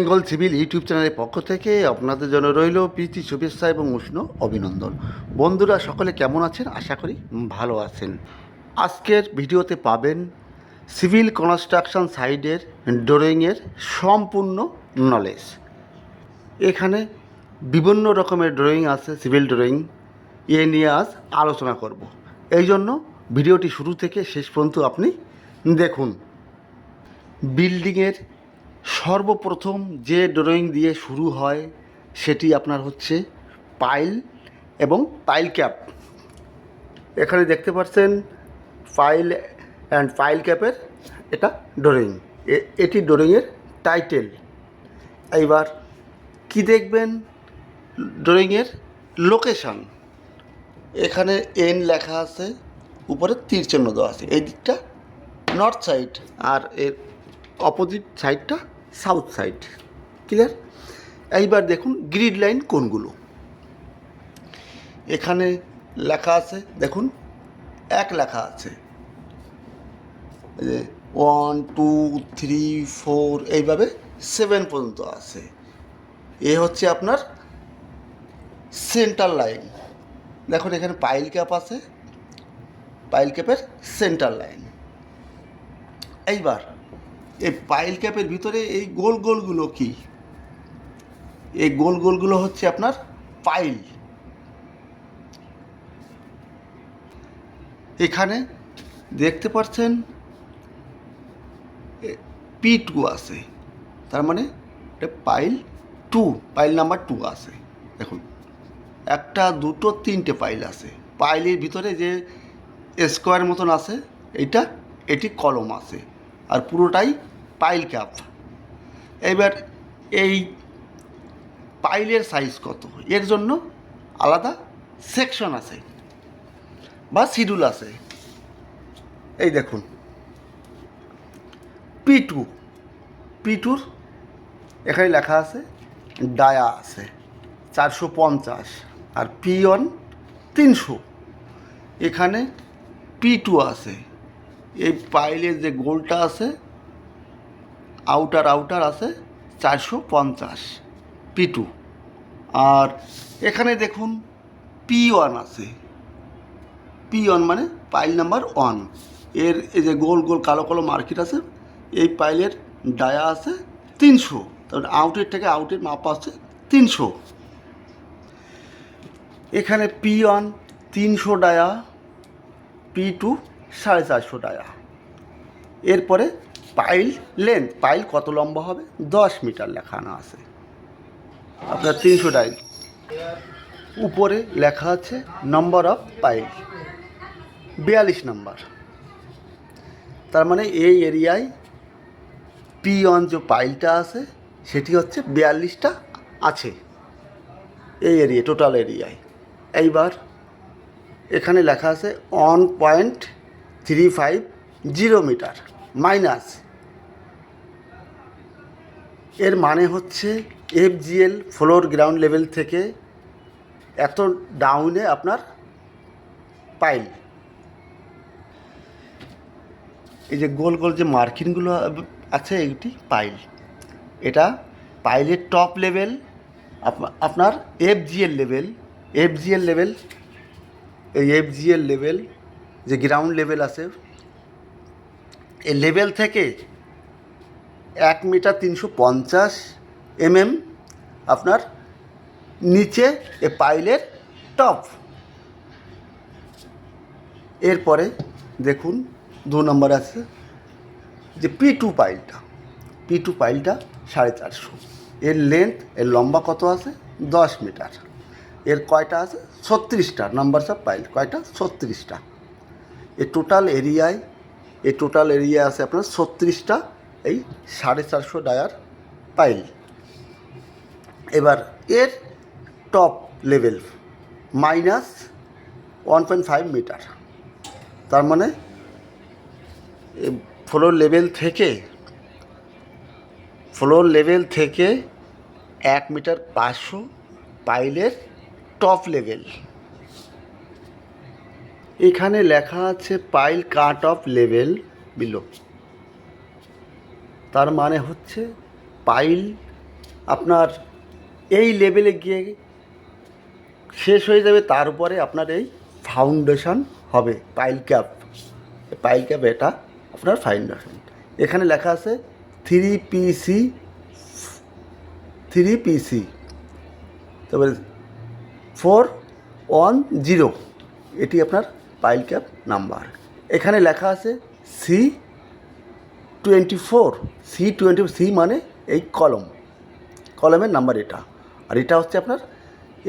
Bengal civil YouTube চ্যানেলের পক্ষ থেকে আপনাদের জন্য রইল প্রীতি, শুভেচ্ছা এবং উষ্ণ অভিনন্দন। বন্ধুরা, সকলে কেমন আছেন? আশা করি ভালো আছেন। আজকের ভিডিওতে পাবেন সিভিল কনস্ট্রাকশন সাইডের ড্রয়িংয়ের সম্পূর্ণ নলেজ। এখানে বিভিন্ন রকমের ড্রয়িং আছে, সিভিল ড্রয়িং, এ নিয়ে আজ আলোচনা করব। এই জন্য ভিডিওটি শুরু থেকে শেষ পর্যন্ত আপনি দেখুন। বিল্ডিংয়ের সর্বপ্রথম যে ড্রয়িং দিয়ে শুরু হয়, সেটি আপনার হচ্ছে পাইল এবং পাইল ক্যাপ এখানে দেখতে পাচ্ছেন ফাইল অ্যান্ড ফাইল ক্যাপের এটা ড্রয়িং এটি ড্রয়িংয়ের টাইটেল এইবার কি দেখবেন? ড্রয়িংয়ের লোকেশান এখানে এন লেখা আছে, উপরে তীর চিহ্ন দেওয়া আছে। এই দিকটা নর্থ সাইড আর এর অপোজিট সাইডটা সাউথ সাইড। ক্লিয়ার? এইবার দেখুন গ্রিড লাইন কোনগুলো? এখানে লেখা আছে, দেখুন, এক লেখা আছে। ওয়ান টু থ্রি ফোর এইভাবে সেভেন পর্যন্ত আছে। এ হচ্ছে আপনার সেন্টার লাইন দেখুন, এখানে পাইল ক্যাপ আছে পাইল ক্যাপের সেন্টার লাইন এইবার এই পাইল ক্যাপের ভিতরে এই গোল গোলগুলো কি? এই গোল গোলগুলো হচ্ছে আপনার পাইল এখানে দেখতে পাচ্ছেন পি টু আছে। তার মানে এটা pile two pile number two আছে। দেখুন, একটা, দুটো, তিনটে পাইল আছে। পাইলের ভিতরে যে স্কোয়ার মতন আছে, এইটা, এটি কলম আছে। আর পুরোটাই পাইল ক্যাপ এবার এই পাইলের সাইজ কত? এর জন্য আলাদা সেকশন আছে বা শিডিউল আছে। এই দেখুন পি টু পি টুর এখানে লেখা আছে, ডায়া আছে চারশো পঞ্চাশ আর পি ওয়ান তিনশো। এখানে পি টু আছে। এই পাইলের যে গোলটা আছে আউটার আউটার আছে, চারশো পঞ্চাশ পি টু আর এখানে দেখুন পি ওয়ান আছে। পি ওয়ান মানে পাইল নাম্বার ওয়ানের এই যে গোল গোল কালো কালো মার্কেট আছে, এই পাইলের ডায়া আছে তিনশো। তারপরে আউটের থেকে আউটের মাপ আছে তিনশো। এখানে পি ওয়ান তিনশো ডায়া পি টু সাড়ে চারশো টাকা। এরপরে পাইল লেন্থ পাইল কত লম্বা হবে? দশ মিটার লেখানো আছে। আপনার তিনশো ডাইল উপরে লেখা আছে নম্বর অফ পাইল বিয়াল্লিশ নম্বর তার মানে এই এরিয়ায় পি অন যে পাইলটা আছে, সেটি হচ্ছে বিয়াল্লিশটা আছে। এই এরিয়া টোটাল এরিয়ায়। এইবার এখানে লেখা আছে one point three five zero meter minus এর মানে হচ্ছে এফজিএল ফ্লোর গ্রাউন্ড লেভেল থেকে এত ডাউনে আপনার পাইল এই যে গোল গোল যে মার্কিনগুলো আছে এটি পাইল এটা পাইলের টপ লেভেল আপনার এফজিএল লেভেল এফজিএল লেভেল এই এফজিএল লেভেল যে গ্রাউন্ড লেভেল আছে এই লেভেল থেকে এক মিটার তিনশো পঞ্চাশ এমএম আপনার নিচে এ পাইলের টপ এরপরে দেখুন, দু নম্বর আছে যে পি টু। পাইলটা পি টু পাইলটা সাড়ে চারশো। এর লেন্থ এর লম্বা কত আছে? দশ মিটার এর কয়টা আছে? ছত্রিশটা। নাম্বারস অফ পাইল কয়টা? ছত্রিশটা। এ টোটাল এরিয়ায় এই টোটাল এরিয়া আছে আপনার ছত্রিশটা, এই সাড়ে চারশো ডায়ার পাইল এবার এর top level minus one point five meter তার মানে ফ্লোর লেভেল থেকে ফ্লোর লেভেল থেকে এক মিটার পাঁচশো পাইলের টপ লেভেল এখানে লেখা আছে pile cut off level below তার মানে হচ্ছে পাইল আপনার এই লেভেলে গিয়ে শেষ হয়ে যাবে তারপরে আপনার এই ফাউন্ডেশন হবে পাইল ক্যাপ পাইল ক্যাপ এটা আপনার ফাউন্ডেশন এখানে লেখা আছে থ্রি পিসি থ্রি পিসি তারপরে ফোর ওয়ান জিরো এটি আপনার পাইল ক্যাপ নাম্বার এখানে লেখা আছে C twenty four C twenty C মানে এই কলম, কলমের নাম্বার এটা। আর এটা হচ্ছে আপনার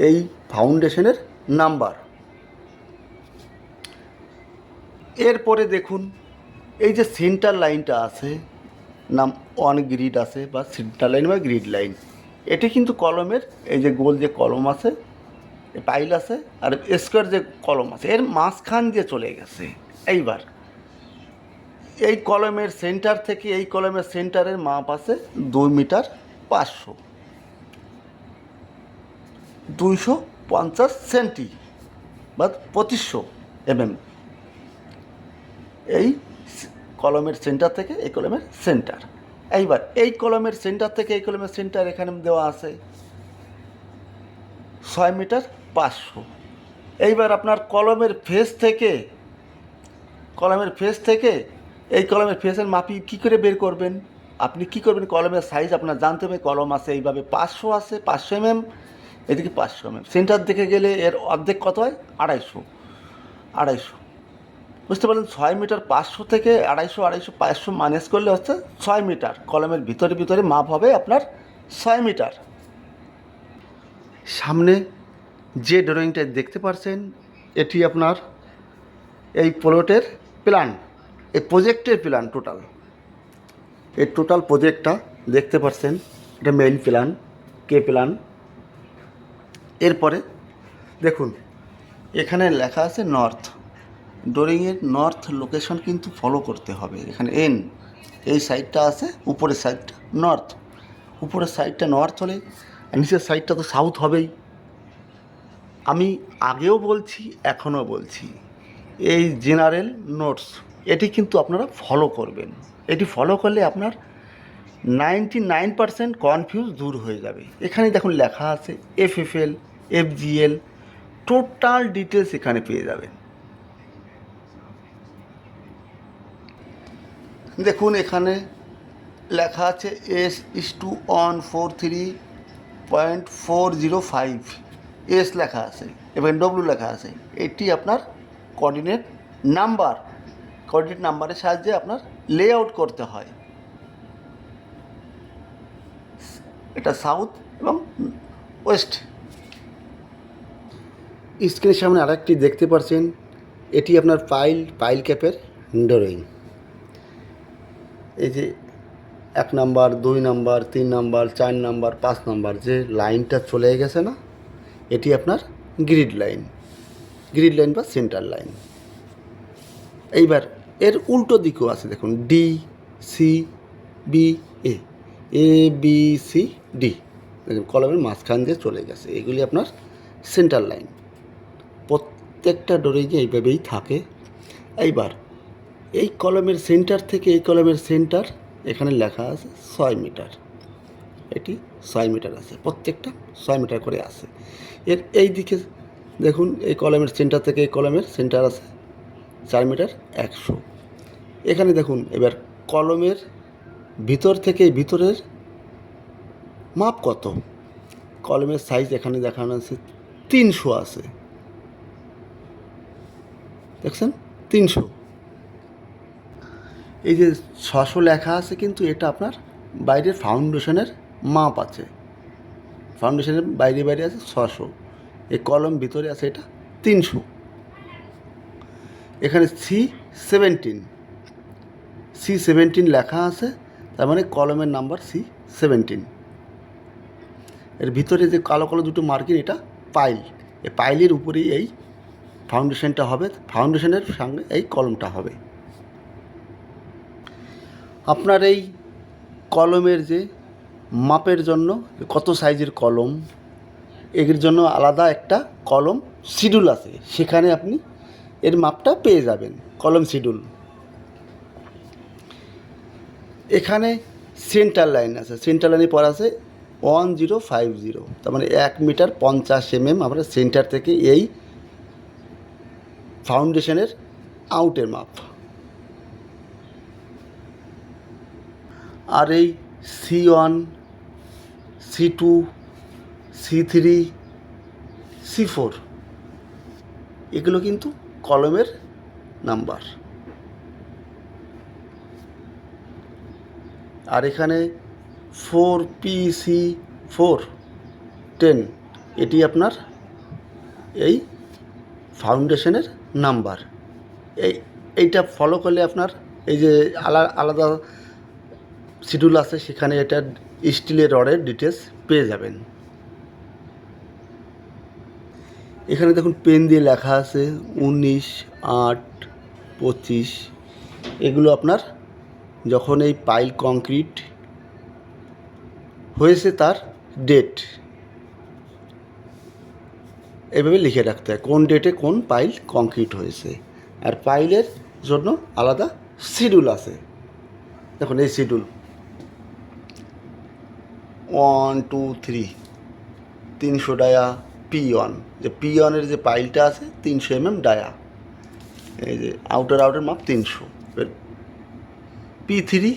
এই ফাউন্ডেশনের নাম্বার এরপরে দেখুন, এই যে সেন্টার লাইনটা আছে, নাম অন গ্রিড আছে বা সেন্টার লাইন বা গ্রিড লাইন এটি কিন্তু কলমের, এই যে গোল যে কলম আছে পাইল আছে আর স্কোয়ার যে কলম আছে, এর মাঝখান দিয়ে চলে গেছে। এইবার, এই কলমের সেন্টার থেকে এই কলমের সেন্টারের মাপ আছে দুই মিটার পাঁচশো। দুইশো পঞ্চাশ সেন্টি, বা পঁচিশশো এমএম। এই কলমের সেন্টার থেকে এই কলমের সেন্টার এইবার, এই কলমের সেন্টার থেকে এই কলমের সেন্টার এখানে দেওয়া আছে ছয় মিটার পাঁচশো। এইবার আপনার কলমের ফেস থেকে, কলমের ফেস থেকে, এই কলমের ফেসের মাপি কী করে বের করবেন? আপনি কি করবেন? কলমের সাইজ আপনার জানতে হবে, কলম আছে এইভাবে পাঁচশো আছে, পাঁচশো এমএম এদিকে পাঁচশো এমএম সেন্টার দিকে গেলে এর অর্ধেক কত হয়? আড়াইশো। আড়াইশো। বুঝতে পারলেন? ছয় মিটার পাঁচশো থেকে আড়াইশো আড়াইশো, পাঁচশো মাইনাস করলে হচ্ছে ছয় মিটার। কলমের ভিতরে ভিতরে মাপ হবে আপনার ছয় মিটার। সামনে যে ড্রয়িংটা দেখতে পারছেন, এটি আপনার এই প্লটের প্ল্যান এই প্রজেক্টের প্ল্যান টোটাল এই টোটাল প্রজেক্টটা দেখতে পাচ্ছেন এটা মেইন প্ল্যান কে প্ল্যান এরপরে দেখুন, এখানে লেখা আছে নর্থ ডোরিংয়ের নর্থ লোকেশন কিন্তু ফলো করতে হবে। এখানে এন এই সাইডটা আছে, উপরের সাইডটা নর্থ উপরের সাইডটা নর্থ হলে নিচের সাইডটা তো সাউথ হবেই। আমি আগেও বলছি, এখনও বলছি, এই জেনারেল নোটস এটি কিন্তু আপনারা ফলো করবেন। এটি ফলো করলে আপনার নাইনটি নাইন পারসেন্ট কনফিউজ দূর হয়ে যাবে। এখানে দেখুন লেখা আছে F F L F GL total details এখানে পেয়ে যাবেন। দেখুন এখানে লেখা আছে S is two one four three point four zero five S লেখা আছে, এবং ডব্লু লেখা আছে। এটি আপনার কোঅর্ডিনেট নাম্বার কোঅর্ডিনেট নাম্বারের সাহায্যে আপনার লেআউট করতে হয়। এটা সাউথ এবং ওয়েস্ট স্ক্রিনের সামনে আরেকটি দেখতে পাচ্ছেন, এটি আপনার পাইল পাইল ক্যাপের ড্রয়িং এই যে এক নাম্বার, দুই নাম্বার, তিন নাম্বার, চার নাম্বার, পাঁচ নাম্বার, যে লাইনটা চলে গেছে না, এটি আপনার গ্রিড লাইন গ্রিড লাইন বা সেন্টার লাইন এইবার এর উল্টো দিকেও আছে, দেখুন D C B A A B C D দেখুন, কলমের মাঝখান দিয়ে চলে গেছে, এগুলি আপনার সেন্টার লাইন প্রত্যেকটা ডোরেজে এইভাবেই থাকে। এইবার, এই কলমের সেন্টার থেকে এই কলমের সেন্টার এখানে লেখা আছে ছয় মিটার। এটি ছয় মিটার আছে, প্রত্যেকটা ছয় মিটার করে আছে। এর এই দিকে দেখুন, এই কলমের সেন্টার থেকে এই কলমের সেন্টার আছে চার মিটার একশো। এখানে দেখুন, এবার কলমের ভিতর থেকে ভিতরের মাপ কত? কলমের সাইজ এখানে দেখানো আছে তিনশো আছে। দেখছেন? তিনশো। এই যে ছশো লেখা আছে কিন্তু এটা আপনার বাইরের ফাউন্ডেশনের মাপ আছে। ফাউন্ডেশনের বাইরে বাইরে আছে ছশো এই কলম ভিতরে আছে এটা তিনশো। এখানে সি সেভেন্টিন। সি সেভেন্টিন লেখা আছে, তার মানে কলমের নাম্বার সি সেভেন্টিন। এর ভিতরে যে কালো কালো দুটো মার্কিন এটা পাইল। এই পাইলের উপরেই এই ফাউন্ডেশনটা হবে, ফাউন্ডেশনের সঙ্গে এই কলমটা হবে। আপনার এই কলমের যে মাপের জন্য, কত সাইজের কলম, এর জন্য আলাদা একটা কলম শিডিউল আছে। সেখানে আপনি এর মাপটা পেয়ে যাবেন, কলম শিডিউল। এখানে সেন্টার লাইন আছে। সেন্টার লাইনে পর আছে ওয়ান জিরো ফাইভ জিরো। তার মানে এক মিটার পঞ্চাশ এমএম আমরা সেন্টার থেকে এই ফাউন্ডেশনের আউটের মাপ। আর এই C one, C two, C three, C four, এগুলো কিন্তু কলমের নাম্বার। আর এখানে four P C four, ten, এটি আপনার এই ফাউন্ডেশনের নাম্বার। এই, এইটা ফলো করলে আপনার এই যে আলা- আলাদা শিডিউল আছে, সেখানে এটা স্টিলের রডের ডিটেলস পেয়ে যাবেন। এখানে দেখুন পেন দিয়ে লেখা আছে উনিশ, আট, পঁচিশ। এগুলো আপনার যখন এই পাইল কংক্রিট হয়েছে তার ডেট এভাবে লিখে রাখতে হয়, কোন ডেটে কোন পাইল কংক্রিট হয়েছে। আর পাইলের জন্য আলাদা শিডিউল আছে। দেখুন, এই শিডিউল ওয়ান টু থ্রি তিনশো ডায়া পি ওয়ান যে পি ওয়ানের যে পাইলটা আছে, তিনশো এম এম ডায়া। এই যে আউটার আউটার মাপ তিনশো। পি থ্রি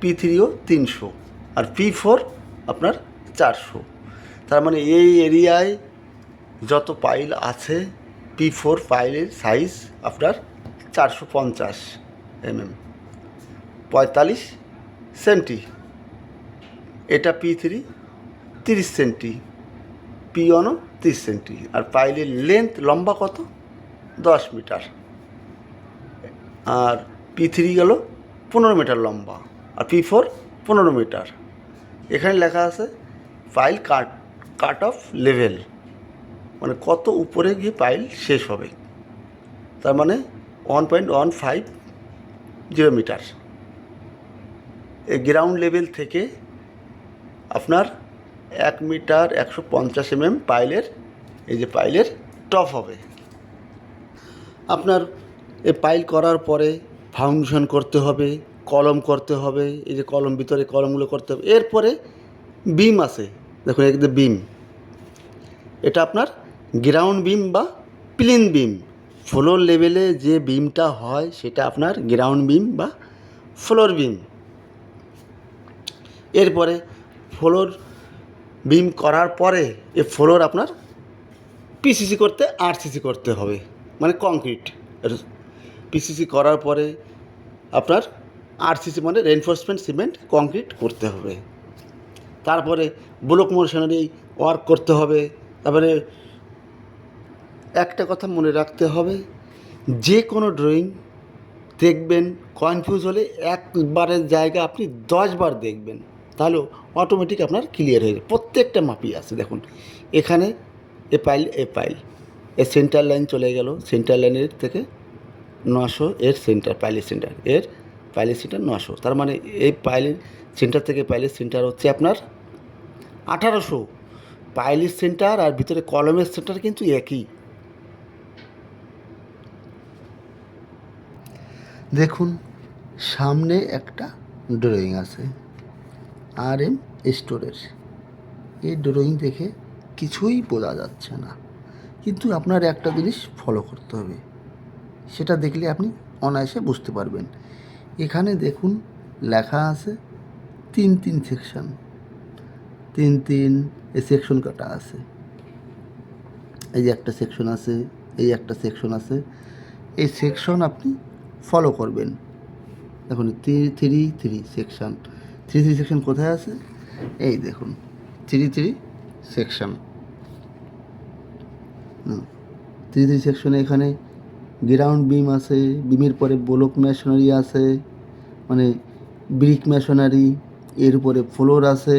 পি থ্রিও তিনশো। আর পি ফোর আপনার চারশো। তার মানে এই এরিয়ায় যত পাইল আছে পি ফোর পাইলের সাইজ আপনার চারশো পঞ্চাশ এমএম। পঁয়তাল্লিশ সেন্টি। এটা পি থ্রি তিরিশ সেন্টি পি ওয়ানও তিরিশ সেন্টি আর পাইলের লেন্থ লম্বা কত? দশ মিটার। আর পি থ্রি গেল পনেরো মিটার লম্বা, আর পি ফোর পনেরো মিটার। এখানে লেখা আছে pile cut cut off level মানে কত উপরে গিয়ে পাইল শেষ হবে। তার মানে one point one five zero meter. এই গ্রাউন্ড লেভেল থেকে আপনার এক মিটার একশো পঞ্চাশ এমএম পাইলের, এই যে পাইলের টপ হবে। আপনার এ পাইল করার পরে ফাউন্ডেশন করতে হবে, কলম করতে হবে, এই যে কলম ভিতরে কলমগুলো করতে হবে। এরপরে বিম আছে, দেখুন একদম বিম এটা আপনার গ্রাউন্ড বিম বা প্লেন বিম ফ্লোর লেভেলে যে বিমটা হয়, সেটা আপনার গ্রাউন্ড বিম বা ফ্লোর বিম এরপরে ফ্লোর বিম করার পরে এ ফ্লোর আপনার পিসিসি করতে আরসিসি করতে হবে। মানে কংক্রিট পিসিসি করার পরে আপনার আরসিসি মানে রেনফোর্সমেন্ট সিমেন্ট কংক্রিট করতে হবে। তারপরে ব্লক মোশনারি ওয়ার্ক করতে হবে। তারপরে একটা কথা মনে রাখতে হবে, যে কোনো ড্রয়িং দেখবেন কনফিউজ হলে একবারের জায়গা আপনি দশবার দেখবেন। তাহলে অটোমেটিক আপনার ক্লিয়ার হয়ে যাবে। প্রত্যেকটা মাপি আছে, দেখুন। এখানে এ পাইল এ পাইল এ সেন্টার লাইন চলে গেল। সেন্টার লাইনের থেকে নশো এর সেন্টার পাইলের সেন্টার এর পাইলের সেন্টার নশো তার মানে এই পাইলের সেন্টার থেকে পাইলের সেন্টার হচ্ছে আপনার আঠারোশো। পাইলের সেন্টার আর ভিতরে কলমের সেন্টার কিন্তু একই। দেখুন, সামনে একটা ড্রয়িং আছে। আর এম স্টোরের। এই ড্রয়িং দেখে কিছুই বোঝা যাচ্ছে না। কিন্তু আপনার একটা জিনিস ফলো করতে হবে। সেটা দেখলে আপনি অনায়াসে বুঝতে পারবেন। এখানে দেখুন লেখা আছে তিন তিন সেকশন তিন তিন এ সেকশন কাটা আছে? এই যে একটা সেকশন আছে, এই একটা সেকশন আছে। এই সেকশন আপনি ফলো করবেন। দেখুন three three section three three section কোথায় আছে? এই দেখুন, three three section. Three three সেকশনে এখানে গ্রাউন্ড বিম আছে, বিমের পরে ব্লক মেশনারি আছে মানে ব্রিক মেশনারি, এর উপরে ফ্লোর আছে,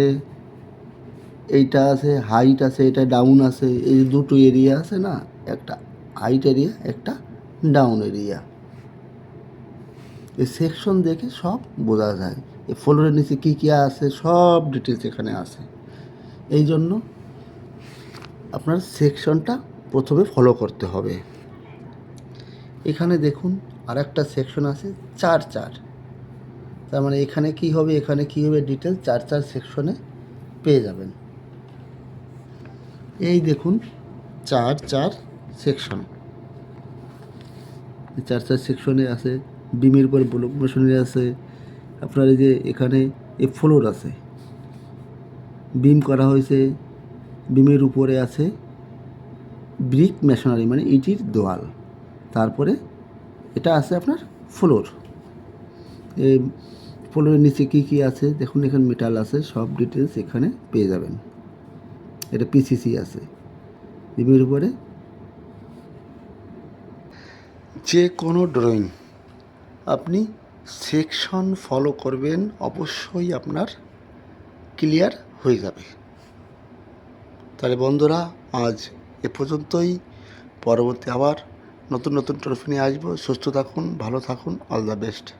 এইটা আছে, হাইট আছে, এটা ডাউন আছে, এই দুটো এরিয়া আছে না, একটা হাইট এরিয়া, একটা ডাউন এরিয়া। এই সেকশন দেখে সব বোঝা যায়। এই ফ্লোরের নিচে কী কী আছে, সব ডিটেলস এখানে আছে। এই জন্য আপনার সেকশনটা প্রথমে ফলো করতে হবে। এখানে দেখুন আর একটা সেকশন আছে, চার চার। তার মানে এখানে কি হবে, এখানে কি হবে ডিটেল চার চার সেকশনে পেয়ে যাবেন। এই দেখুন চার চার সেকশন চার চার সেকশনে আছে, বিমের পর ব্লক মেশিনারি আছে আপনার এই যে এখানে এ ফ্লোর আছে, বিম করা হয়েছে, বিমের উপরে আছে ব্রিক মেশনারি মানে ইটির দেওয়াল। তারপরে এটা আছে আপনার ফ্লোর। এই ফ্লোরের নিচে কী কী আছে, দেখুন এখানে মেটাল আছে, সব ডিটেলস এখানে পেয়ে যাবেন। এটা পিসিসি আছে। বিমের উপরে যে কোনো ড্রয়িং আপনি সেকশন ফলো করবেন, অবশ্যই আপনার ক্লিয়ার হয়ে যাবে। তাহলে বন্ধুরা, আজ এ পর্যন্তই। পরবর্তী আবার নতুন নতুন ট্রফি নিয়ে আসব। সুস্থ থাকুন, ভালো থাকুন অল দ্য বেস্ট